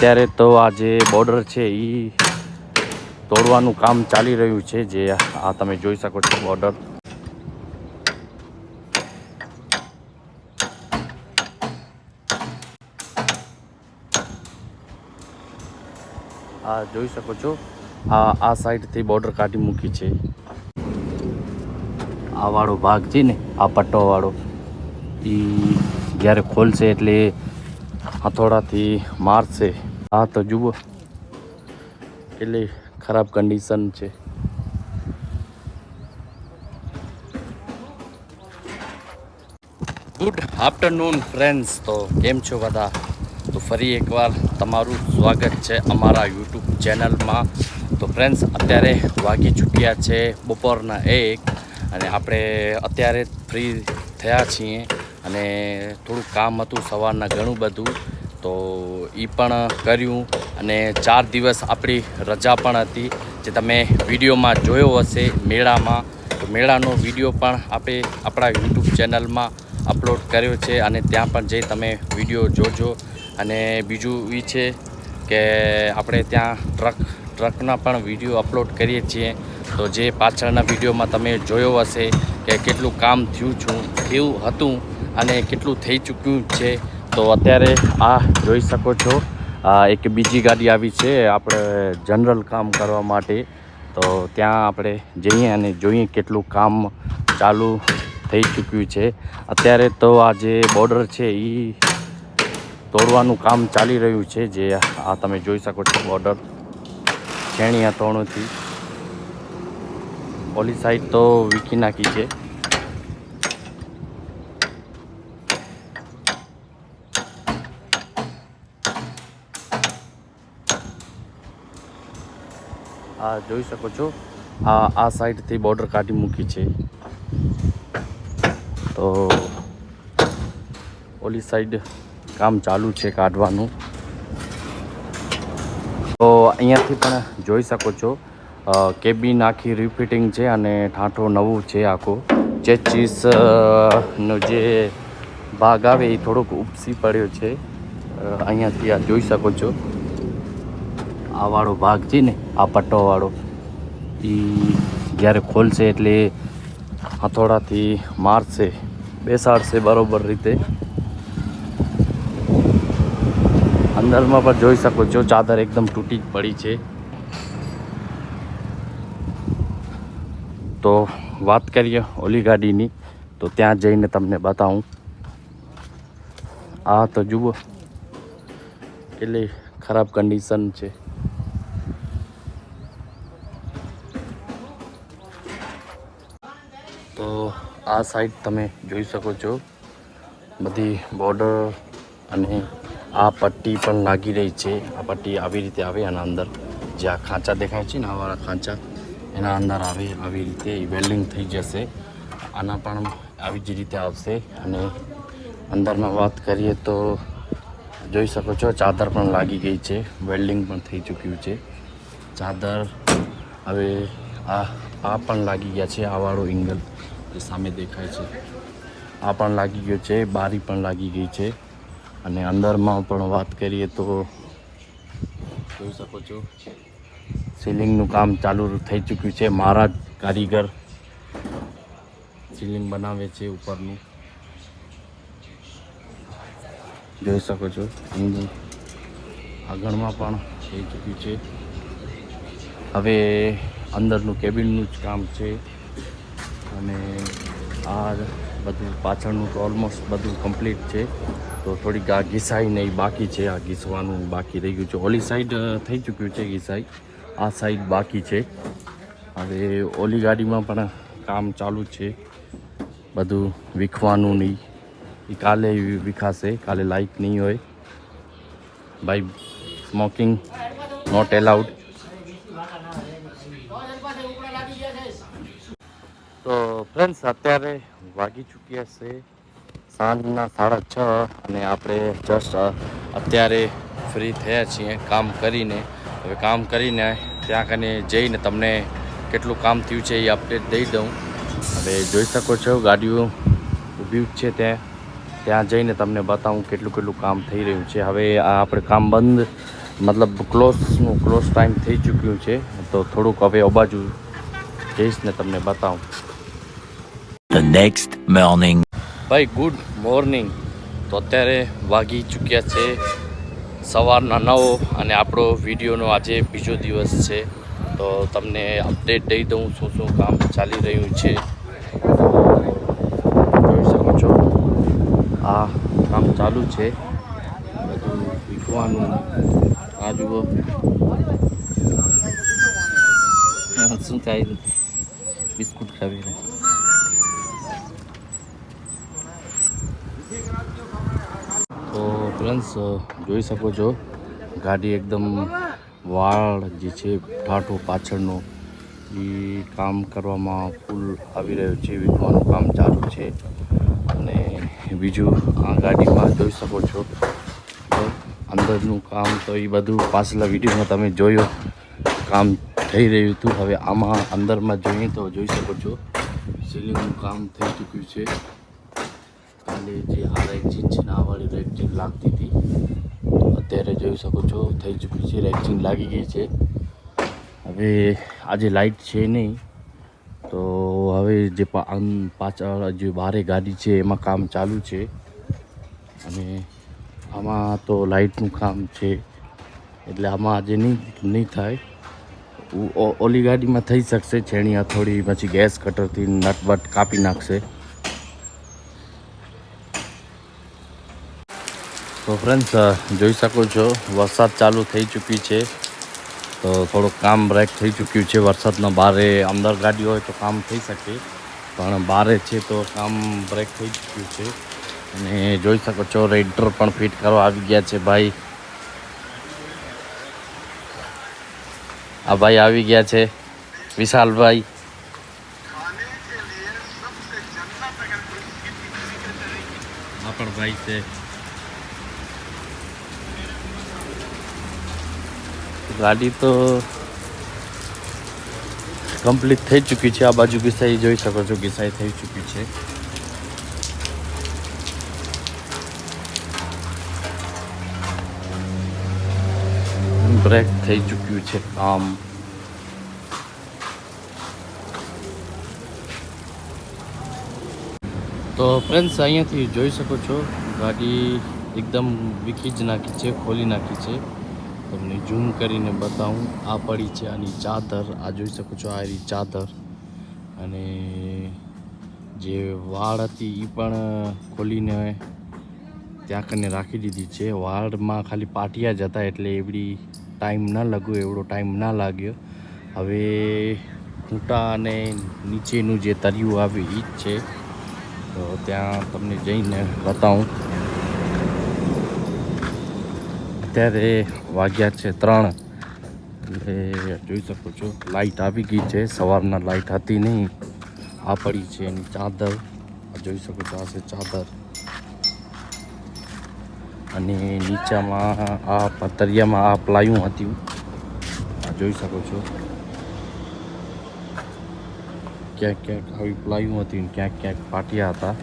અત્યારે તો આ જે બોર્ડર છે એ તોડવાનું કામ ચાલી રહ્યું છે જે આ તમે જોઈ શકો છો બોર્ડર આ જોઈ શકો છો, આ આ સાઈડથી બોર્ડર કાઢી મૂકી છે. આ વાળો ભાગ છે ને, આ પટ્ટો વાળો એ જ્યારે ખોલશે એટલે હથોડાથી મારશે. આ તો જુઓ. એટલે ખરાબ કન્ડિશન છે. ગુડ આફ્ટરનૂન ફ્રેન્ડ્સ તો કેમ છો બધા? તો ફરી એકવાર તમારું સ્વાગત છે અમારા યુટ્યુબ ચેનલમાં તો ફ્રેન્ડ્સ અત્યારે વાગી ચૂક્યા છે બપોરના એક અને આપણે અત્યારે ફ્રી થયા છીએ અને થોડું કામ હતું સવારના ઘણું બધું. તો એ પણ કર્યું અને ચાર દિવસ આપણી રજા પણ હતી, જે તમે વિડીયોમાં જોયો હશે મેળામાં. તો મેળાનો વીડિયો પણ આપણે આપણા યુટ્યુબ ચેનલમાં અપલોડ કર્યો છે અને ત્યાં પણ જઈ તમે વીડિયો જોજો. અને બીજું એ છે કે આપણે ત્યાં ટ્રક, ટ્રકના પણ વીડિયો અપલોડ કરીએ છીએ. તો જે પાછળના વિડીયોમાં તમે જોયો હશે કે કેટલું કામ થયું છું થયું હતું અને કેટલું થઈ ચૂક્યું છે. તો અત્યારે આ જોઈ શકો છો. આ એક બીજી ગાડી આવી છે, આપણે જનરલ કામ કરવા માટે. તો ત્યાં આપણે જઈએ અને જોઈએ કેટલું કામ ચાલુ થઈ ચૂક્યું છે. અત્યારે તો આ જે બોર્ડર છે એ તોડવાનું કામ ચાલી રહ્યું છે, જે આ તમે જોઈ શકો છો બોર્ડર છેણી હથોણોથી ઓલી સાઈડ તો વીખી નાખી છે. આ જોઈ શકો છો. આ આ સાઈડથી બોર્ડર કાઢી મૂકી છે. તો ઓલી સાઈડ કામ ચાલુ છે કાઢવાનું. તો અહીંયાથી પણ જોઈ શકો છો કેબિન આખી રિફિટિંગ છે અને ઠાંઠો નવું છે આખું. ચેચીસનો જે ભાગ આવે એ થોડોક ઉપસી પડ્યો છે. અહીંયાથી આ જોઈ શકો છો. આ વાળો ભાગ છે ને, આ પટ્ટો વાળો એ જ્યારે ખોલશે એટલે હથોડાથી મારશે, બેસાડશે બરોબર રીતે. અંદરમાં પણ જોઈ શકો છો, ચાદર એકદમ તૂટી જ પડી છે. તો વાત કરીએ ઓલી ગાડીની, તો ત્યાં જઈને તમને બતાવું. આ તો જુઓ, કેટલી ખરાબ કન્ડિશન છે. તો આ સાઈડ તમે જોઈ શકો છો. બધી બોર્ડર અને આ પટ્ટી પણ લાગી રહી છે. આ પટ્ટી આવી રીતે આવે એના અંદર. જે આ ખાંચા દેખાય છે ને આવાળા ખાંચા, એના અંદર આવે આવી રીતે વેલ્ડિંગ થઈ જશે. આના પણ આવી જ રીતે આવશે. અને અંદરમાં વાત કરીએ તો જોઈ શકો છો, ચાદર પણ લાગી ગઈ છે. વેલ્ડિંગ પણ થઈ ચૂક્યું છે. ચાદર, હવે આ આ પણ લાગી ગયા છે આ વાળો એંગલ. જે સામે દેખાય છે. આ પણ લાગી ગયો છે, બારી પણ લાગી ગઈ છે. અને અંદરમાં પણ વાત કરીએ તો જોઈ શકો છો. સીલિંગનું કામ ચાલુ થઈ ચૂક્યું છે. મારા કારીગર સીલિંગ બનાવે છે ઉપરનું. જોઈ શકો છો. આગળમાં પણ થઈ ચૂક્યું છે. હવે અંદરનું કેબિનનું જ કામ છે. અને આ બધું પાછળનું તો ઓલમોસ્ટ બધું કમ્પ્લીટ છે. તો થોડીક આ ઘીસાઈ નહીં બાકી છે. આ ઘીસવાનું બાકી રહી ગયું છે. ઓલી સાઈડ થઈ ચૂક્યું છે ઘીસાઈ. આ સાઈડ બાકી છે. હવે ઓલી ગાડીમાં પણ કામ ચાલુ છે. બધું વીખવાનું નહીં. એ કાલે વિખાશે. કાલે લાઇક નહીં હોય. બાય સ્મોકિંગ નોટ એલાઉડ તો ફ્રેન્ડ્સ અત્યારે વાગી ચૂક્યા છે સાંજના સાડા છ અને આપણે જસ્ટ અત્યારે ફ્રી થયા છીએ કામ કરીને. હવે કામ કરીને ત્યાં કને જઈને તમને કેટલું કામ થયું છે એ અપડેટ દઈ દઉં. હવે જોઈ શકો છો, ગાડીઓ ઊભી છે ત્યાં. ત્યાં જઈને તમને બતાવું કેટલું કેટલું કામ થઈ રહ્યું છે. હવે આ આપણે કામ બંધ, મતલબ ક્લોઝનું ક્લોઝ ટાઈમ થઈ ચૂક્યું છે. તો થોડુંક હવે અબાજુ બાજુ જઈશ ને તમને બતાવું. The મોર્નિંગ ભાઈ ગુડ મોર્નિંગ તો અત્યારે વાગી ચૂક્યા છે સવારના નવ અને આપણો વિડીયોનો આજે બીજો દિવસ છે. તો તમને અપડેટ દઈ દઉં શું શું કામ ચાલી રહ્યું છે. જોઈ શકો છો, આ કામ ચાલુ છે. બધું વિકવાનું. આ જુઓ. શું થાય? બિસ્કુટ ખાવી રહ્યા તો ફ્રેન્ડ્સ જોઈ શકો છો, ગાડી એકદમ વાળ જે છે, ઠાઠો પાછળનો, એ કામ કરવામાં ફૂલ આવી રહ્યો છે વીટવાનું કામ ચાલુ છે. અને બીજું આ ગાડીમાં જોઈ શકો છો અંદરનું કામ તો એ બધું પાછલા વિડીયોમાં તમે જોયો, કામ થઈ રહ્યું હતું. હવે આમાં અંદરમાં જોઈએ તો જોઈ શકો છો સિલિંગનું કામ થઈ ચૂક્યું છે. કાલે જે આ રેક્સિન છે ને, આ વાળી રેક્સિન લાગતી હતી અત્યારે જોઈ શકો છો, થઈ ચૂકી છે રેક્સિન લાગી ગઈ છે. હવે આજે લાઇટ છે નહીં, તો હવે જે પાછળ જે બારે ગાડી છે, એમાં કામ ચાલુ છે. અને આમાં તો લાઇટનું કામ છે, એટલે આમાં આજે નહીં નહીં થાય. ઓલી ગાડીમાં થઈ શકશે, છેણી થોડી પછી ગેસ કટરથી નટ બટ કાપી નાખશે. તો ફ્રેન્ડ્સ જોઈ શકો છો વરસાદ ચાલુ થઈ ચૂકી છે. તો થોડુંક કામ બ્રેક થઈ ચૂક્યું છે વરસાદના. બારે અંદર ગાડી હોય તો કામ થઈ શકે પણ બારે છે તો કામ બ્રેક થઈ ચૂક્યું છે. અને જોઈ શકો છો રેડર પણ ફિટ કરવા આવી ગયા છે ભાઈ. આ ભાઈ આવી ગયા છે વિશાલભાઈ. આ પણ ભાઈ છે. ગાડી તો કમ્પ્લીટ થઈ ચૂકી છે. આ બાજુ ઘિસાઈ જોઈ શકો છો. ગીસાઈ થઈ ચૂકી છે. બ્રેક થઈ ચૂક્યું છે કામ. તો ફ્રેન્ડ્સ અહીંયાથી જોઈ શકો છો. ગાડી એકદમ વીખી જ નાખી છે, ખોલી નાખી છે. તમને ઝૂમ કરીને બતાવું. આ પડી છે આની ચાદર. આ જોઈ શકો છો, આ ચાદર. અને જે વાળ હતી એ પણ ખોલીને ત્યાં કરીને રાખી દીધી છે. વાળમાં ખાલી પાટિયા જ હતા એટલે એવડી ટાઈમ ના લાગ્યો, એવડો ટાઈમ ના લાગ્યો. હવે ખૂંટા અને નીચેનું જે તરિયું આવે એ જ છે. તો ત્યાં તમને જઈને બતાવું. અત્યારે વાગ્યા છે ત્રણ. એટલે જોઈ શકો છો લાઇટ આવી ગઈ છે. સવારના લાઈટ હતી નહીં. આ પડી છે એની ચાદર. જોઈ શકો છો, આ છે ચાદર. અને નીચામાં આ પતરિયામાં આ પ્લાયું હતું. આ જોઈ શકો છો. ક્યાંક ક્યાંક આવી પ્લાયું હતી ક્યાંક ક્યાંક પાટિયા હતા.